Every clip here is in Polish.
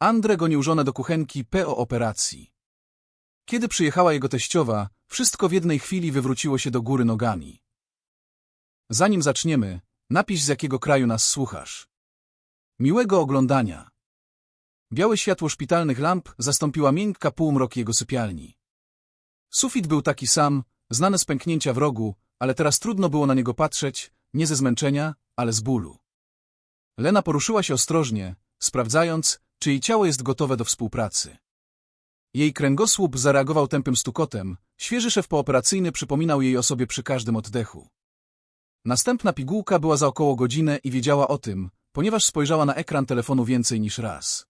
Andre gonił żonę do kuchenki po operacji. Kiedy przyjechała jego teściowa, wszystko w jednej chwili wywróciło się do góry nogami. Zanim zaczniemy, napisz z jakiego kraju nas słuchasz. Miłego oglądania. Białe światło szpitalnych lamp zastąpiła miękka półmrok jego sypialni. Sufit był taki sam, znane z pęknięcia w rogu, ale teraz trudno było na niego patrzeć, nie ze zmęczenia, ale z bólu. Lena poruszyła się ostrożnie, sprawdzając, czy jej ciało jest gotowe do współpracy. Jej kręgosłup zareagował tępym stukotem, świeży szef pooperacyjny przypominał jej o sobie przy każdym oddechu. Następna pigułka była za około godzinę i wiedziała o tym, ponieważ spojrzała na ekran telefonu więcej niż raz.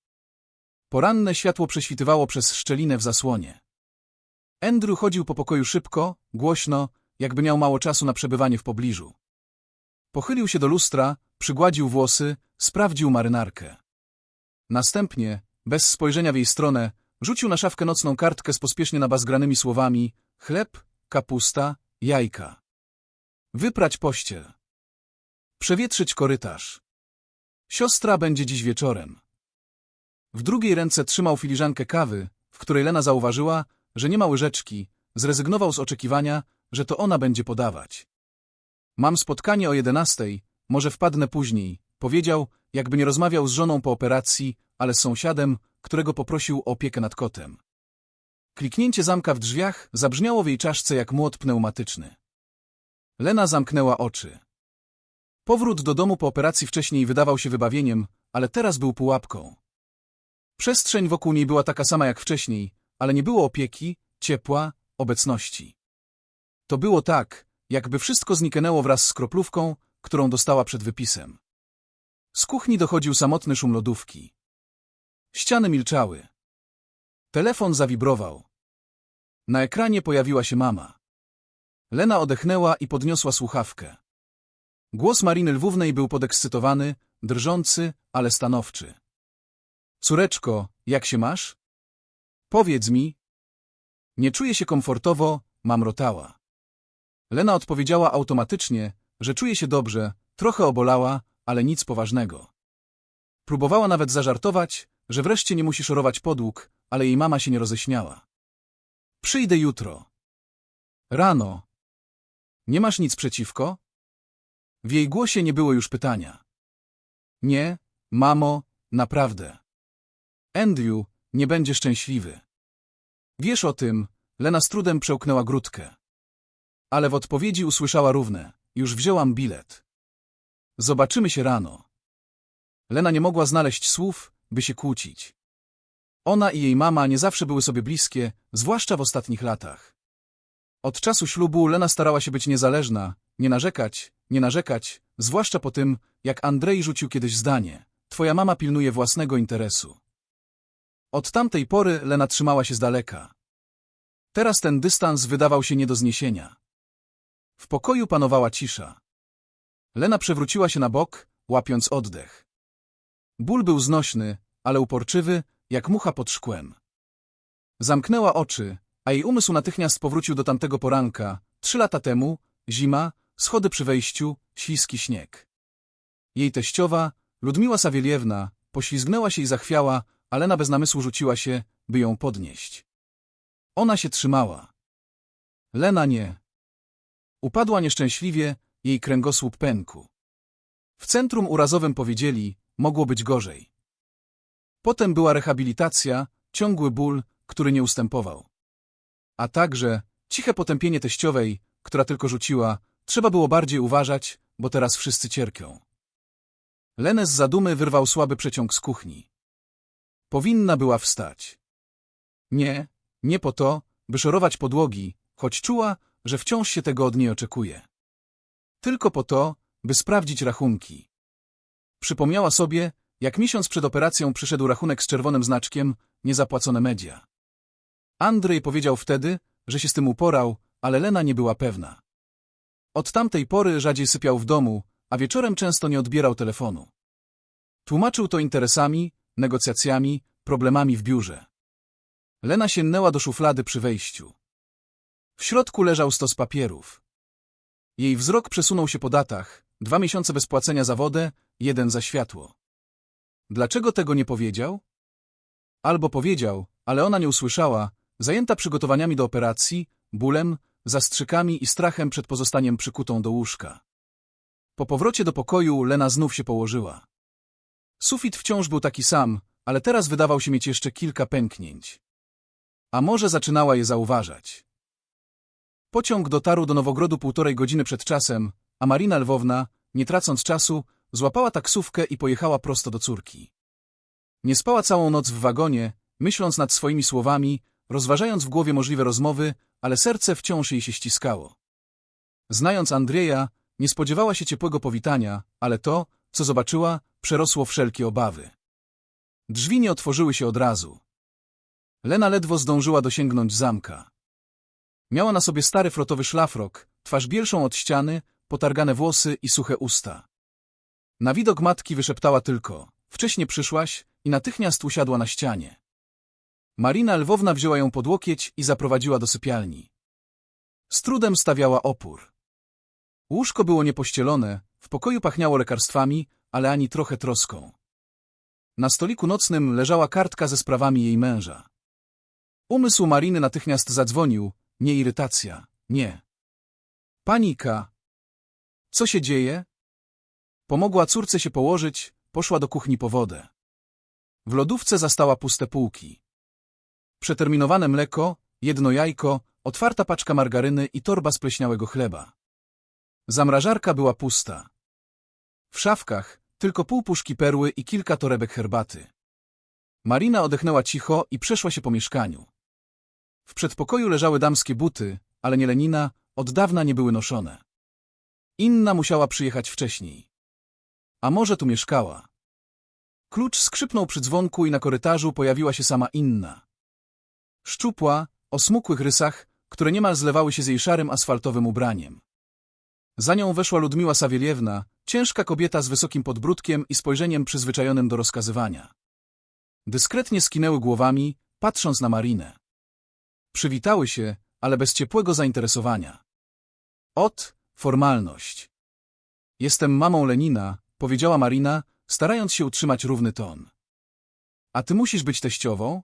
Poranne światło prześwitywało przez szczelinę w zasłonie. Andrew chodził po pokoju szybko, głośno, jakby miał mało czasu na przebywanie w pobliżu. Pochylił się do lustra, przygładził włosy, sprawdził marynarkę. Następnie, bez spojrzenia w jej stronę, rzucił na szafkę nocną kartkę z pospiesznie nabazgranymi słowami chleb, kapusta, jajka. Wyprać pościel. Przewietrzyć korytarz. Siostra będzie dziś wieczorem. W drugiej ręce trzymał filiżankę kawy, w której Lena zauważyła, że nie ma łyżeczki, zrezygnował z oczekiwania, że to ona będzie podawać. Mam spotkanie o jedenastej, może wpadnę później, powiedział, jakby nie rozmawiał z żoną po operacji, ale z sąsiadem, którego poprosił o opiekę nad kotem. Kliknięcie zamka w drzwiach zabrzmiało w jej czaszce jak młot pneumatyczny. Lena zamknęła oczy. Powrót do domu po operacji wcześniej wydawał się wybawieniem, ale teraz był pułapką. Przestrzeń wokół niej była taka sama jak wcześniej, ale nie było opieki, ciepła, obecności. To było tak, jakby wszystko zniknęło wraz z kroplówką, którą dostała przed wypisem. Z kuchni dochodził samotny szum lodówki. Ściany milczały. Telefon zawibrował. Na ekranie pojawiła się mama. Lena odechnęła i podniosła słuchawkę. Głos Mariny Lwównej był podekscytowany, drżący, ale stanowczy. Córeczko, jak się masz? Powiedz mi. Nie czuję się komfortowo, mamrotała. Lena odpowiedziała automatycznie, że czuje się dobrze, trochę obolała, ale nic poważnego. Próbowała nawet zażartować, że wreszcie nie musi szorować podłóg, ale jej mama się nie roześmiała. Przyjdę jutro. Rano. Nie masz nic przeciwko? W jej głosie nie było już pytania. Nie, mamo, naprawdę. Andrew nie będzie szczęśliwy. Wiesz o tym, Lena z trudem przełknęła grudkę. Ale w odpowiedzi usłyszała równe. Już wzięłam bilet. Zobaczymy się rano. Lena nie mogła znaleźć słów, by się kłócić. Ona i jej mama nie zawsze były sobie bliskie, zwłaszcza w ostatnich latach. Od czasu ślubu Lena starała się być niezależna, nie narzekać, nie narzekać, zwłaszcza po tym, jak Andrzej rzucił kiedyś zdanie. Twoja mama pilnuje własnego interesu. Od tamtej pory Lena trzymała się z daleka. Teraz ten dystans wydawał się nie do zniesienia. W pokoju panowała cisza. Lena przewróciła się na bok, łapiąc oddech. Ból był znośny, ale uporczywy, jak mucha pod szkłem. Zamknęła oczy, a jej umysł natychmiast powrócił do tamtego poranka, trzy lata temu, zima, schody przy wejściu, śliski śnieg. Jej teściowa, Ludmiła Sawieliewna, poślizgnęła się i zachwiała, a Lena bez namysłu rzuciła się, by ją podnieść. Ona się trzymała. Lena nie. Upadła nieszczęśliwie, jej kręgosłup pękł. W centrum urazowym powiedzieli, mogło być gorzej. Potem była rehabilitacja, ciągły ból, który nie ustępował. A także ciche potępienie teściowej, która tylko rzuciła, trzeba było bardziej uważać, bo teraz wszyscy cierpią. Lenę z zadumy wyrwał słaby przeciąg z kuchni. Powinna była wstać. Nie, nie po to, by szorować podłogi, choć czuła, że wciąż się tego od niej oczekuje. Tylko po to, by sprawdzić rachunki. Przypomniała sobie, jak miesiąc przed operacją przyszedł rachunek z czerwonym znaczkiem niezapłacone media. Andrzej powiedział wtedy, że się z tym uporał, ale Lena nie była pewna. Od tamtej pory rzadziej sypiał w domu, a wieczorem często nie odbierał telefonu. Tłumaczył to interesami, negocjacjami, problemami w biurze. Lena sięgnęła do szuflady przy wejściu. W środku leżał stos papierów. Jej wzrok przesunął się po datach, dwa miesiące bez płacenia za wodę, jeden za światło. Dlaczego tego nie powiedział? Albo powiedział, ale ona nie usłyszała, zajęta przygotowaniami do operacji, bólem, zastrzykami i strachem przed pozostaniem przykutą do łóżka. Po powrocie do pokoju Lena znów się położyła. Sufit wciąż był taki sam, ale teraz wydawał się mieć jeszcze kilka pęknięć. A może zaczynała je zauważać. Pociąg dotarł do Nowogrodu półtorej godziny przed czasem, a Marina Lwowna, nie tracąc czasu, złapała taksówkę i pojechała prosto do córki. Nie spała całą noc w wagonie, myśląc nad swoimi słowami, rozważając w głowie możliwe rozmowy, ale serce wciąż jej się ściskało. Znając Andrzeja, nie spodziewała się ciepłego powitania, ale to, co zobaczyła, przerosło wszelkie obawy. Drzwi nie otworzyły się od razu. Lena ledwo zdążyła dosięgnąć zamka. Miała na sobie stary frotowy szlafrok, twarz bielszą od ściany, potargane włosy i suche usta. Na widok matki wyszeptała tylko — wcześnie przyszłaś i natychmiast usiadła na ścianie. Marina Lwowna wzięła ją pod łokieć i zaprowadziła do sypialni. Z trudem stawiała opór. Łóżko było niepościelone, w pokoju pachniało lekarstwami, ale ani trochę troską. Na stoliku nocnym leżała kartka ze sprawami jej męża. Umysł Mariny natychmiast zadzwonił, nie irytacja, nie. Panika. Co się dzieje? Pomogła córce się położyć, poszła do kuchni po wodę. W lodówce zastała puste półki. Przeterminowane mleko, jedno jajko, otwarta paczka margaryny i torba spleśniałego chleba. Zamrażarka była pusta. W szafkach tylko pół puszki perły i kilka torebek herbaty. Marina odechnęła cicho i przeszła się po mieszkaniu. W przedpokoju leżały damskie buty, ale nie Lenina, od dawna nie były noszone. Inna musiała przyjechać wcześniej. A może tu mieszkała? Klucz skrzypnął przy dzwonku i na korytarzu pojawiła się sama Inna. Szczupła, o smukłych rysach, które niemal zlewały się z jej szarym asfaltowym ubraniem. Za nią weszła Ludmiła Sawieliewna, ciężka kobieta z wysokim podbródkiem i spojrzeniem przyzwyczajonym do rozkazywania. Dyskretnie skinęły głowami, patrząc na Marinę. Przywitały się, ale bez ciepłego zainteresowania. Ot, formalność. Jestem mamą Lenina, powiedziała Marina, starając się utrzymać równy ton. A ty musisz być teściową?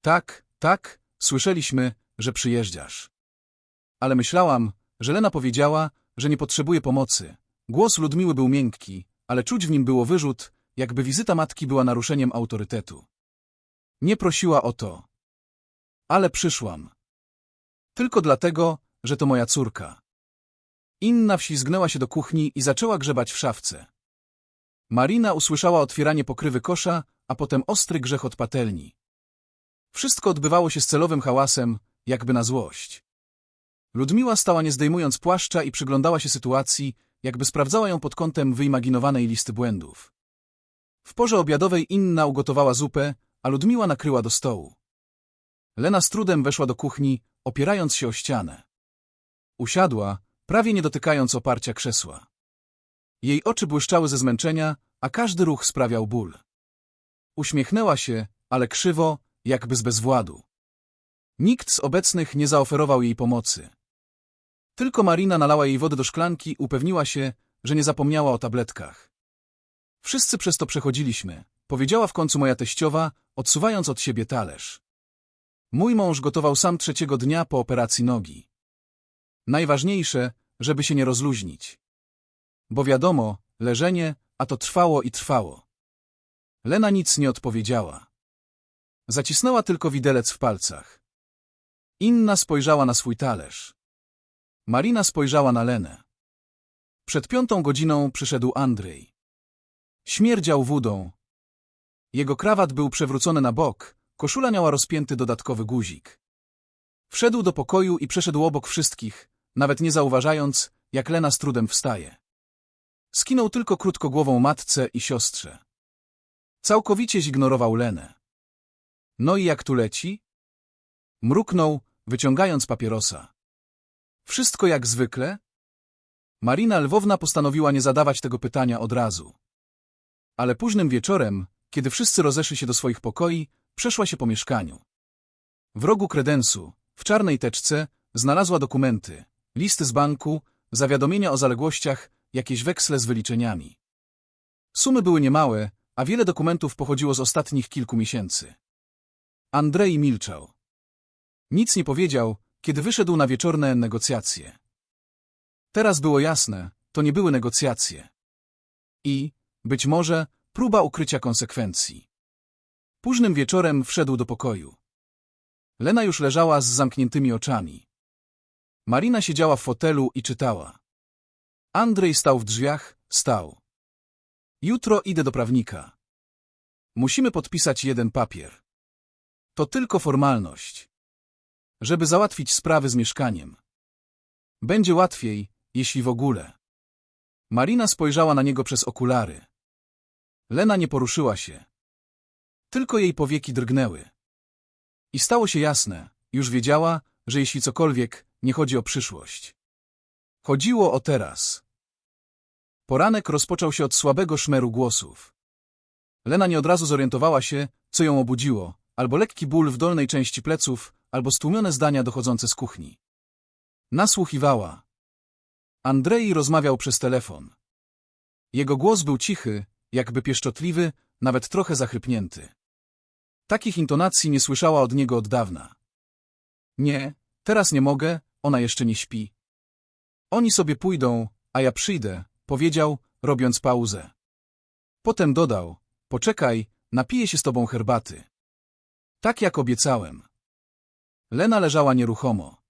Tak, tak, słyszeliśmy, że przyjeżdżasz. Ale myślałam, że Lena powiedziała, że nie potrzebuje pomocy. Głos Ludmiły był miękki, ale czuć w nim było wyrzut, jakby wizyta matki była naruszeniem autorytetu. Nie prosiła o to. Ale przyszłam. Tylko dlatego, że to moja córka. Inna wślizgnęła się do kuchni i zaczęła grzebać w szafce. Marina usłyszała otwieranie pokrywy kosza, a potem ostry grzech patelni. Wszystko odbywało się z celowym hałasem, jakby na złość. Ludmiła stała nie zdejmując płaszcza i przyglądała się sytuacji, jakby sprawdzała ją pod kątem wyimaginowanej listy błędów. W porze obiadowej Inna ugotowała zupę, a Ludmiła nakryła do stołu. Lena z trudem weszła do kuchni, opierając się o ścianę. Usiadła, prawie nie dotykając oparcia krzesła. Jej oczy błyszczały ze zmęczenia, a każdy ruch sprawiał ból. Uśmiechnęła się, ale krzywo, jakby z bezwładu. Nikt z obecnych nie zaoferował jej pomocy. Tylko Marina nalała jej wody do szklanki, upewniła się, że nie zapomniała o tabletkach. Wszyscy przez to przechodziliśmy, powiedziała w końcu moja teściowa, odsuwając od siebie talerz. Mój mąż gotował sam trzeciego dnia po operacji nogi. Najważniejsze, żeby się nie rozluźnić. Bo wiadomo, leżenie, a to trwało i trwało. Lena nic nie odpowiedziała. Zacisnęła tylko widelec w palcach. Inna spojrzała na swój talerz. Marina spojrzała na Lenę. Przed piątą godziną przyszedł Andrzej. Śmierdział wódą. Jego krawat był przewrócony na bok, koszula miała rozpięty dodatkowy guzik. Wszedł do pokoju i przeszedł obok wszystkich, nawet nie zauważając, jak Lena z trudem wstaje. Skinął tylko krótko głową matce i siostrze. Całkowicie zignorował Lenę. No i jak tu leci? Mruknął, wyciągając papierosa. Wszystko jak zwykle? Marina Lwowna postanowiła nie zadawać tego pytania od razu. Ale późnym wieczorem, kiedy wszyscy rozeszli się do swoich pokoi, przeszła się po mieszkaniu. W rogu kredensu, w czarnej teczce, znalazła dokumenty, listy z banku, zawiadomienia o zaległościach, jakieś weksle z wyliczeniami. Sumy były niemałe, a wiele dokumentów pochodziło z ostatnich kilku miesięcy. Andrzej milczał. Nic nie powiedział, kiedy wyszedł na wieczorne negocjacje. Teraz było jasne, to nie były negocjacje. I, być może, próba ukrycia konsekwencji. Późnym wieczorem wszedł do pokoju. Lena już leżała z zamkniętymi oczami. Marina siedziała w fotelu i czytała. Andrzej stał w drzwiach, stał. Jutro idę do prawnika. Musimy podpisać jeden papier. To tylko formalność. Żeby załatwić sprawy z mieszkaniem. Będzie łatwiej, jeśli w ogóle. Marina spojrzała na niego przez okulary. Lena nie poruszyła się. Tylko jej powieki drgnęły. I stało się jasne, już wiedziała, że jeśli cokolwiek, nie chodzi o przyszłość. Chodziło o teraz. Poranek rozpoczął się od słabego szmeru głosów. Lena nie od razu zorientowała się, co ją obudziło, albo lekki ból w dolnej części pleców, albo stłumione zdania dochodzące z kuchni. Nasłuchiwała. Andrzej rozmawiał przez telefon. Jego głos był cichy, jakby pieszczotliwy, nawet trochę zachrypnięty. Takich intonacji nie słyszała od niego od dawna. Nie, teraz nie mogę, ona jeszcze nie śpi. Oni sobie pójdą, a ja przyjdę, powiedział, robiąc pauzę. Potem dodał, poczekaj, napiję się z tobą herbaty. Tak jak obiecałem. Lena leżała nieruchomo.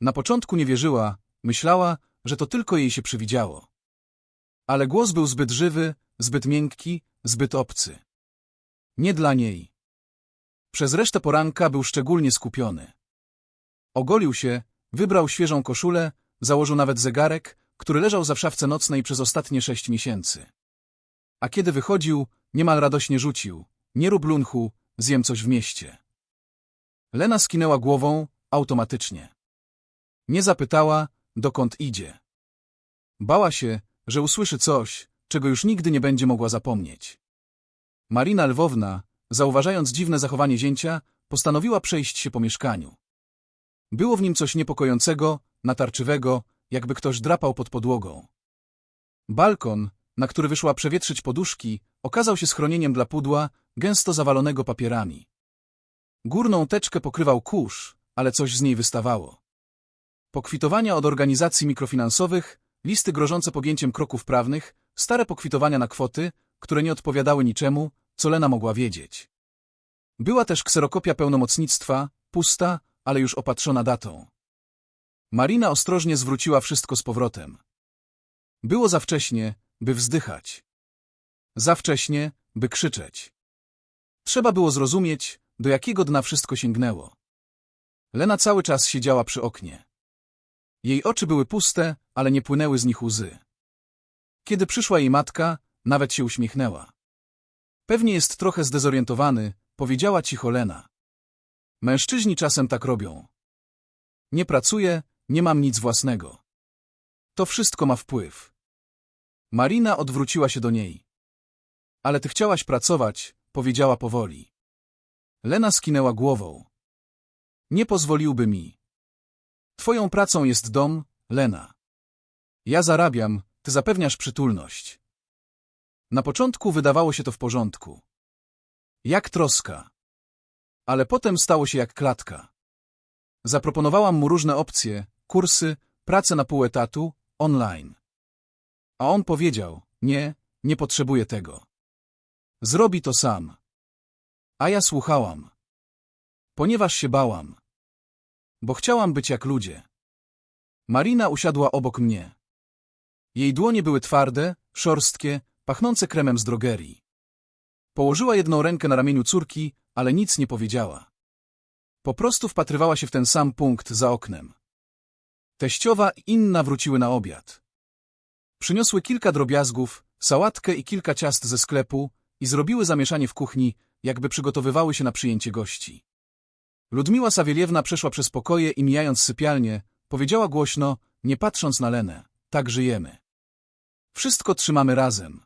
Na początku nie wierzyła, myślała, że to tylko jej się przywidziało. Ale głos był zbyt żywy, zbyt miękki, zbyt obcy. Nie dla niej. Przez resztę poranka był szczególnie skupiony. Ogolił się, wybrał świeżą koszulę, założył nawet zegarek, który leżał za szafce nocnej przez ostatnie sześć miesięcy. A kiedy wychodził, niemal radośnie rzucił. Nie rób lunchu, zjem coś w mieście. Lena skinęła głową, automatycznie. Nie zapytała, dokąd idzie. Bała się, że usłyszy coś, czego już nigdy nie będzie mogła zapomnieć. Marina Lwowna, zauważając dziwne zachowanie zięcia, postanowiła przejść się po mieszkaniu. Było w nim coś niepokojącego, natarczywego, jakby ktoś drapał pod podłogą. Balkon, na który wyszła przewietrzyć poduszki, okazał się schronieniem dla pudła, gęsto zawalonego papierami. Górną teczkę pokrywał kurz, ale coś z niej wystawało. Pokwitowania od organizacji mikrofinansowych, listy grożące podjęciem kroków prawnych, stare pokwitowania na kwoty, które nie odpowiadały niczemu, co Lena mogła wiedzieć. Była też kserokopia pełnomocnictwa, pusta, ale już opatrzona datą. Marina ostrożnie zwróciła wszystko z powrotem. Było za wcześnie, by wzdychać. Za wcześnie, by krzyczeć. Trzeba było zrozumieć, do jakiego dna wszystko sięgnęło. Lena cały czas siedziała przy oknie. Jej oczy były puste, ale nie płynęły z nich łzy. Kiedy przyszła jej matka, nawet się uśmiechnęła. Pewnie jest trochę zdezorientowany, powiedziała cicho Lena. Mężczyźni czasem tak robią. Nie pracuję, nie mam nic własnego. To wszystko ma wpływ. Marina odwróciła się do niej. Ale ty chciałaś pracować, powiedziała powoli. Lena skinęła głową. Nie pozwoliłby mi. Twoją pracą jest dom, Lena. Ja zarabiam, ty zapewniasz przytulność. Na początku wydawało się to w porządku. Jak troska. Ale potem stało się jak klatka. Zaproponowałam mu różne opcje, kursy, pracę na pół etatu, online. A on powiedział, nie, nie potrzebuję tego. Zrobi to sam. A ja słuchałam. Ponieważ się bałam. Bo chciałam być jak ludzie. Marina usiadła obok mnie. Jej dłonie były twarde, szorstkie, pachnące kremem z drogerii. Położyła jedną rękę na ramieniu córki, ale nic nie powiedziała. Po prostu wpatrywała się w ten sam punkt za oknem. Teściowa i inna wróciły na obiad. Przyniosły kilka drobiazgów, sałatkę i kilka ciast ze sklepu i zrobiły zamieszanie w kuchni, jakby przygotowywały się na przyjęcie gości. Ludmiła Sawieliewna przeszła przez pokoje i mijając sypialnię, powiedziała głośno, nie patrząc na Lenę, tak żyjemy. Wszystko trzymamy razem.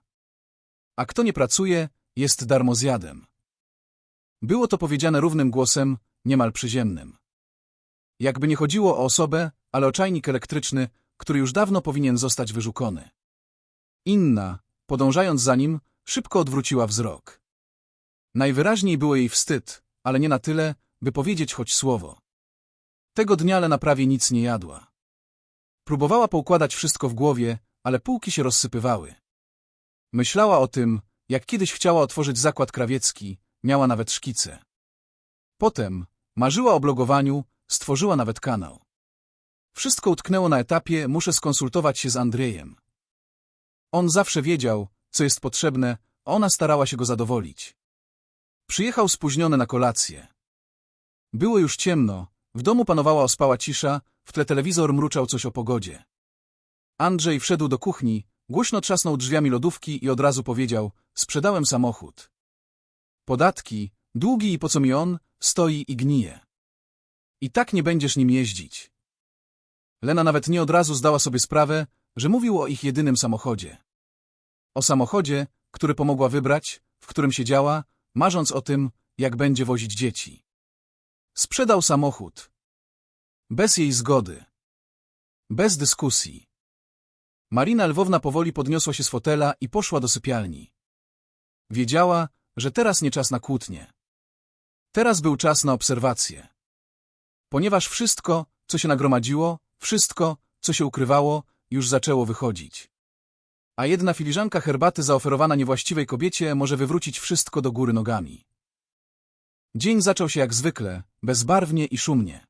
A kto nie pracuje, jest darmozjadem. Było to powiedziane równym głosem, niemal przyziemnym. Jakby nie chodziło o osobę, ale o czajnik elektryczny, który już dawno powinien zostać wyrzukony. Inna, podążając za nim, szybko odwróciła wzrok. Najwyraźniej było jej wstyd, ale nie na tyle, by powiedzieć choć słowo. Tego dnia Lena prawie nic nie jadła. Próbowała poukładać wszystko w głowie, ale półki się rozsypywały. Myślała o tym, jak kiedyś chciała otworzyć zakład krawiecki, miała nawet szkice. Potem marzyła o blogowaniu, stworzyła nawet kanał. Wszystko utknęło na etapie, muszę skonsultować się z Andrzejem. On zawsze wiedział, co jest potrzebne, a ona starała się go zadowolić. Przyjechał spóźniony na kolację. Było już ciemno, w domu panowała ospała cisza, w tle telewizor mruczał coś o pogodzie. Andrzej wszedł do kuchni, głośno trzasnął drzwiami lodówki i od razu powiedział, sprzedałem samochód. Podatki, długi i po co mi on, stoi i gnije. I tak nie będziesz nim jeździć. Lena nawet nie od razu zdała sobie sprawę, że mówił o ich jedynym samochodzie. O samochodzie, który pomogła wybrać, w którym siedziała, marząc o tym, jak będzie wozić dzieci. Sprzedał samochód. Bez jej zgody. Bez dyskusji. Marina Lwowna powoli podniosła się z fotela i poszła do sypialni. Wiedziała, że teraz nie czas na kłótnie. Teraz był czas na obserwację. Ponieważ wszystko, co się nagromadziło, wszystko, co się ukrywało, już zaczęło wychodzić. A jedna filiżanka herbaty zaoferowana niewłaściwej kobiecie może wywrócić wszystko do góry nogami. Dzień zaczął się jak zwykle, bezbarwnie i szumnie.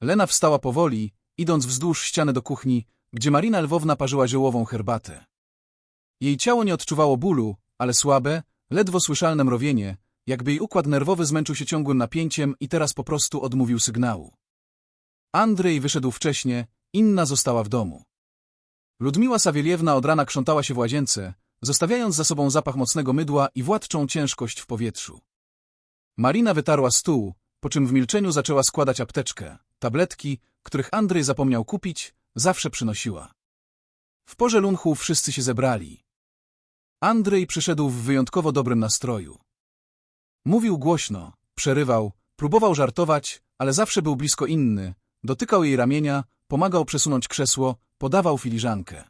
Lena wstała powoli, idąc wzdłuż ściany do kuchni, gdzie Marina Lwowna parzyła ziołową herbatę. Jej ciało nie odczuwało bólu, ale słabe, ledwo słyszalne mrowienie, jakby jej układ nerwowy zmęczył się ciągłym napięciem i teraz po prostu odmówił sygnału. Andrzej wyszedł wcześnie, inna została w domu. Ludmiła Sawieliewna od rana krzątała się w łazience, zostawiając za sobą zapach mocnego mydła i władczą ciężkość w powietrzu. Marina wytarła stół, po czym w milczeniu zaczęła składać apteczkę. Tabletki, których Andrzej zapomniał kupić, zawsze przynosiła. W porze lunchu wszyscy się zebrali. Andrzej przyszedł w wyjątkowo dobrym nastroju. Mówił głośno, przerywał, próbował żartować, ale zawsze był blisko inny, dotykał jej ramienia, pomagał przesunąć krzesło, podawał filiżankę.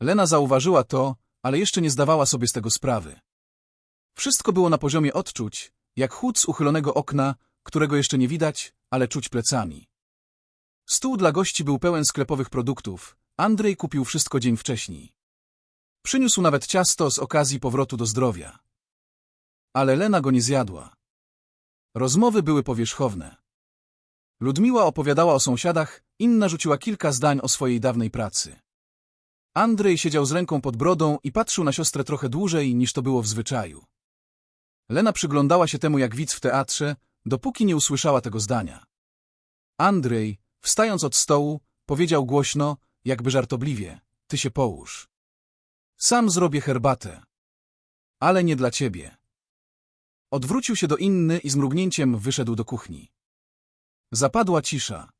Lena zauważyła to, ale jeszcze nie zdawała sobie z tego sprawy. Wszystko było na poziomie odczuć, jak chłód z uchylonego okna, którego jeszcze nie widać, ale czuć plecami. Stół dla gości był pełen sklepowych produktów. Andrzej kupił wszystko dzień wcześniej. Przyniósł nawet ciasto z okazji powrotu do zdrowia. Ale Lena go nie zjadła. Rozmowy były powierzchowne. Ludmiła opowiadała o sąsiadach, inna rzuciła kilka zdań o swojej dawnej pracy. Andrzej siedział z ręką pod brodą i patrzył na siostrę trochę dłużej, niż to było w zwyczaju. Lena przyglądała się temu jak widz w teatrze, dopóki nie usłyszała tego zdania. Andrzej, wstając od stołu, powiedział głośno, jakby żartobliwie, ty się połóż. Sam zrobię herbatę. Ale nie dla ciebie. Odwrócił się do inny i z mrugnięciem wyszedł do kuchni. Zapadła cisza.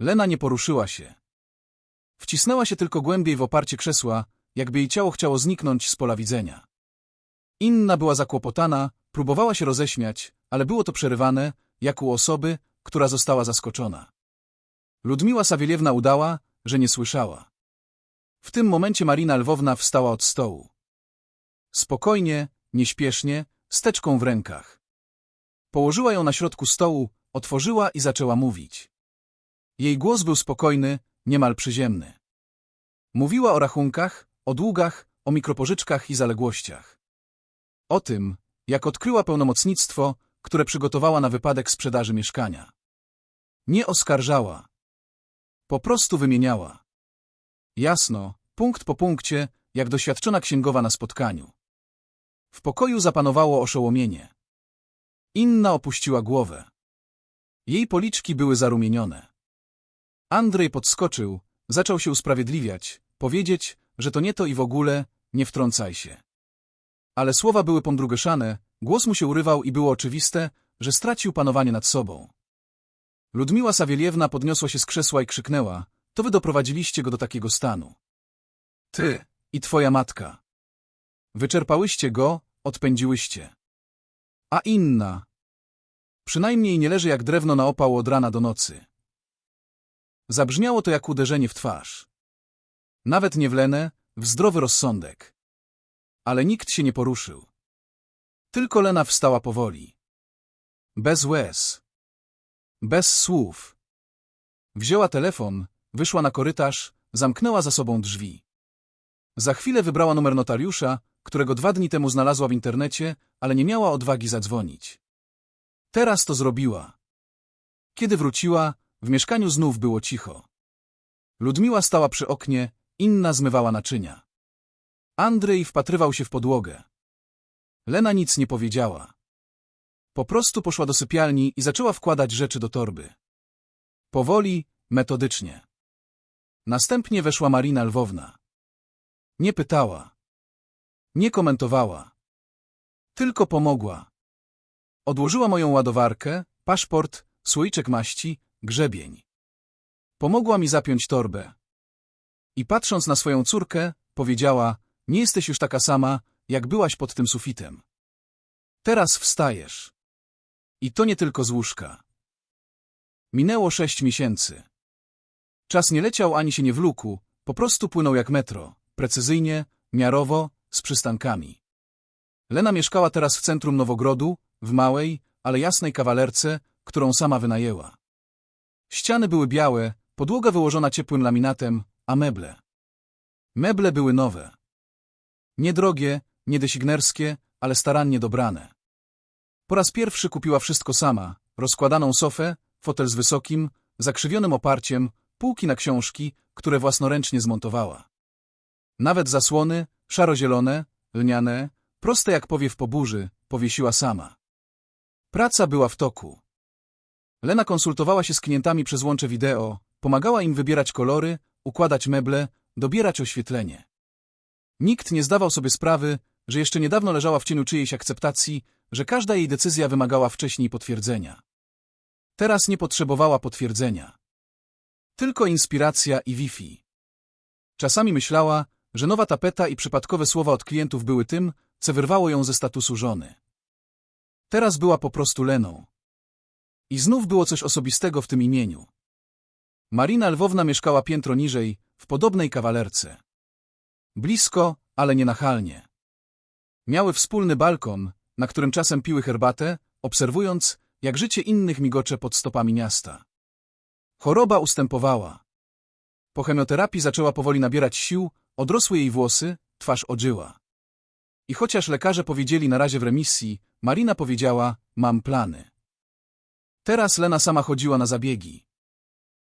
Lena nie poruszyła się. Wcisnęła się tylko głębiej w oparcie krzesła, jakby jej ciało chciało zniknąć z pola widzenia. Inna była zakłopotana, próbowała się roześmiać, ale było to przerywane, jak u osoby, która została zaskoczona. Ludmiła Sawieliewna udała, że nie słyszała. W tym momencie Marina Lwowna wstała od stołu. Spokojnie, nieśpiesznie, z teczką w rękach. Położyła ją na środku stołu, otworzyła i zaczęła mówić. Jej głos był spokojny, niemal przyziemny. Mówiła o rachunkach, o długach, o mikropożyczkach i zaległościach. O tym, jak odkryła pełnomocnictwo, które przygotowała na wypadek sprzedaży mieszkania. Nie oskarżała. Po prostu wymieniała. Jasno, punkt po punkcie, jak doświadczona księgowa na spotkaniu. W pokoju zapanowało oszołomienie. Inna opuściła głowę. Jej policzki były zarumienione. Andrzej podskoczył, zaczął się usprawiedliwiać, powiedzieć, że to nie to i w ogóle, nie wtrącaj się. Ale słowa były pomdrugeszane, głos mu się urywał i było oczywiste, że stracił panowanie nad sobą. Ludmiła Sawieliewna podniosła się z krzesła i krzyknęła, to wy doprowadziliście go do takiego stanu. Ty i twoja matka. Wyczerpałyście go, odpędziłyście. A inna, Przynajmniej nie leży jak drewno na opał od rana do nocy. Zabrzmiało to jak uderzenie w twarz. Nawet nie w Lenę, w zdrowy rozsądek. Ale nikt się nie poruszył. Tylko Lena wstała powoli. Bez łez. Bez słów. Wzięła telefon, wyszła na korytarz, zamknęła za sobą drzwi. Za chwilę wybrała numer notariusza, którego dwa dni temu znalazła w internecie, ale nie miała odwagi zadzwonić. Teraz to zrobiła. Kiedy wróciła, w mieszkaniu znów było cicho. Ludmiła stała przy oknie, inna zmywała naczynia. Andrzej wpatrywał się w podłogę. Lena nic nie powiedziała. Po prostu poszła do sypialni i zaczęła wkładać rzeczy do torby. Powoli, metodycznie. Następnie weszła Marina Lwowna. Nie pytała. Nie komentowała. Tylko pomogła. Odłożyła moją ładowarkę, paszport, słoiczek maści, grzebień. Pomogła mi zapiąć torbę. I patrząc na swoją córkę, powiedziała, nie jesteś już taka sama, jak byłaś pod tym sufitem. Teraz wstajesz. I to nie tylko z łóżka. Minęło sześć miesięcy. Czas nie leciał ani się nie wlókł, po prostu płynął jak metro, precyzyjnie, miarowo, z przystankami. Lena mieszkała teraz w centrum Nowogrodu, w małej, ale jasnej kawalerce, którą sama wynajęła. Ściany były białe, podłoga wyłożona ciepłym laminatem, a meble. Meble były nowe. Niedrogie, niedesignerskie, ale starannie dobrane. Po raz pierwszy kupiła wszystko sama, rozkładaną sofę, fotel z wysokim, zakrzywionym oparciem, półki na książki, które własnoręcznie zmontowała. Nawet zasłony, szaro-zielone, lniane, proste jak powiew po burzy, powiesiła sama. Praca była w toku. Lena konsultowała się z klientami przez łącze wideo, pomagała im wybierać kolory, układać meble, dobierać oświetlenie. Nikt nie zdawał sobie sprawy, że jeszcze niedawno leżała w cieniu czyjejś akceptacji, że każda jej decyzja wymagała wcześniej potwierdzenia. Teraz nie potrzebowała potwierdzenia. Tylko inspiracja i Wi-Fi. Czasami myślała, że nowa tapeta i przypadkowe słowa od klientów były tym, co wyrwało ją ze statusu żony. Teraz była po prostu Leną. I znów było coś osobistego w tym imieniu. Marina Lwowna mieszkała piętro niżej, w podobnej kawalerce. Blisko, ale nie nachalnie. Miały wspólny balkon, na którym czasem piły herbatę, obserwując, jak życie innych migocze pod stopami miasta. Choroba ustępowała. Po chemioterapii zaczęła powoli nabierać sił, odrosły jej włosy, twarz ożyła. I chociaż lekarze powiedzieli na razie w remisji, Marina powiedziała, mam plany. Teraz Lena sama chodziła na zabiegi.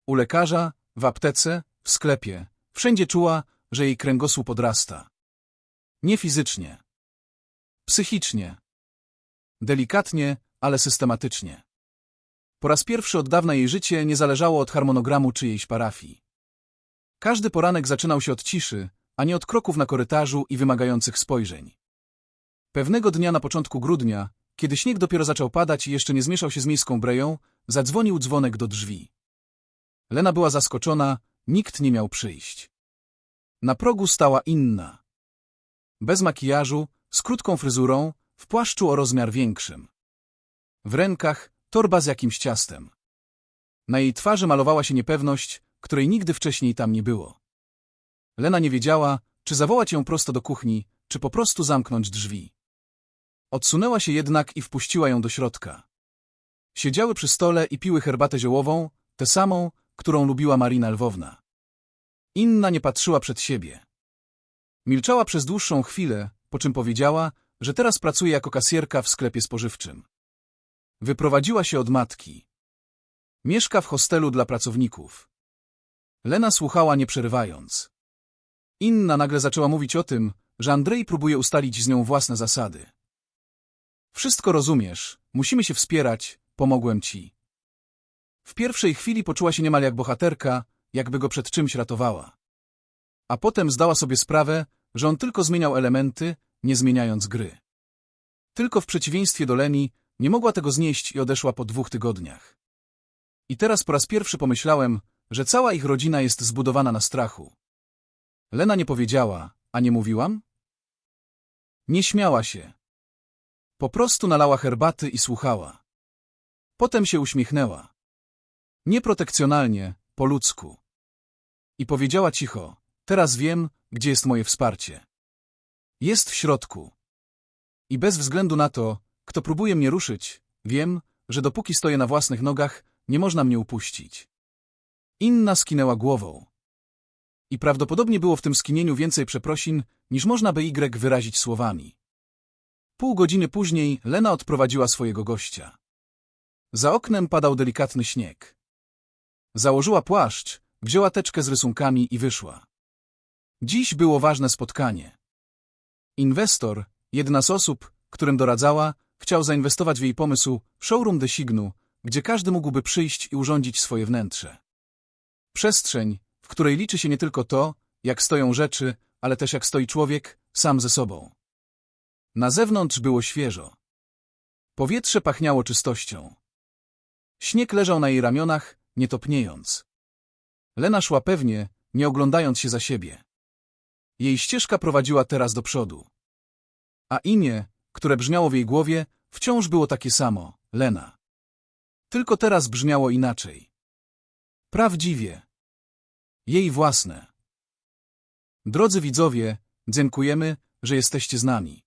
U lekarza, w aptece, w sklepie, wszędzie czuła, że jej kręgosłup podrasta. Nie fizycznie. Psychicznie. Delikatnie, ale systematycznie. Po raz pierwszy od dawna jej życie nie zależało od harmonogramu czyjejś parafii. Każdy poranek zaczynał się od ciszy, a nie od kroków na korytarzu i wymagających spojrzeń. Pewnego dnia na początku grudnia, kiedy śnieg dopiero zaczął padać i jeszcze nie zmieszał się z miejską breją, zadzwonił dzwonek do drzwi. Lena była zaskoczona, nikt nie miał przyjść. Na progu stała inna. Bez makijażu, z krótką fryzurą, w płaszczu o rozmiar większym. W rękach torba z jakimś ciastem. Na jej twarzy malowała się niepewność, której nigdy wcześniej tam nie było. Lena nie wiedziała, czy zawołać ją prosto do kuchni, czy po prostu zamknąć drzwi. Odsunęła się jednak i wpuściła ją do środka. Siedziały przy stole i piły herbatę ziołową, tę samą, którą lubiła Marina Lwowna. Inna nie patrzyła przed siebie. Milczała przez dłuższą chwilę, po czym powiedziała, że teraz pracuje jako kasjerka w sklepie spożywczym. Wyprowadziła się od matki. Mieszka w hostelu dla pracowników. Lena słuchała nie przerywając. Inna nagle zaczęła mówić o tym, że Andrzej próbuje ustalić z nią własne zasady. Wszystko rozumiesz, musimy się wspierać, pomogłem ci. W pierwszej chwili poczuła się niemal jak bohaterka, jakby go przed czymś ratowała. A potem zdała sobie sprawę, że on tylko zmieniał elementy, nie zmieniając gry. Tylko w przeciwieństwie do Leni nie mogła tego znieść i odeszła po dwóch tygodniach. I teraz po raz pierwszy pomyślałem, że cała ich rodzina jest zbudowana na strachu. Lena nie powiedziała, a nie mówiłam? Nie śmiała się. Po prostu nalała herbaty i słuchała. Potem się uśmiechnęła. Nieprotekcjonalnie, po ludzku. I powiedziała cicho, teraz wiem, gdzie jest moje wsparcie. Jest w środku. I bez względu na to, kto próbuje mnie ruszyć, wiem, że dopóki stoję na własnych nogach, nie można mnie upuścić. Inna skinęła głową. I prawdopodobnie było w tym skinieniu więcej przeprosin, niż można by Y wyrazić słowami. Pół godziny później Lena odprowadziła swojego gościa. Za oknem padał delikatny śnieg. Założyła płaszcz, wzięła teczkę z rysunkami i wyszła. Dziś było ważne spotkanie. Inwestor, jedna z osób, którym doradzała, chciał zainwestować w jej pomysł Showroom de Signu, gdzie każdy mógłby przyjść i urządzić swoje wnętrze. Przestrzeń, w której liczy się nie tylko to, jak stoją rzeczy, ale też jak stoi człowiek, sam ze sobą. Na zewnątrz było świeżo. Powietrze pachniało czystością. Śnieg leżał na jej ramionach, nie topniejąc. Lena szła pewnie, nie oglądając się za siebie. Jej ścieżka prowadziła teraz do przodu. A imię, które brzmiało w jej głowie, wciąż było takie samo – Lena. Tylko teraz brzmiało inaczej. Prawdziwie. Jej własne. Drodzy widzowie, dziękujemy, że jesteście z nami.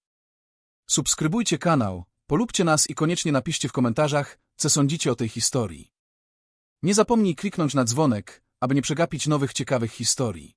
Subskrybujcie kanał, polubcie nas i koniecznie napiszcie w komentarzach, co sądzicie o tej historii. Nie zapomnij kliknąć na dzwonek, aby nie przegapić nowych ciekawych historii.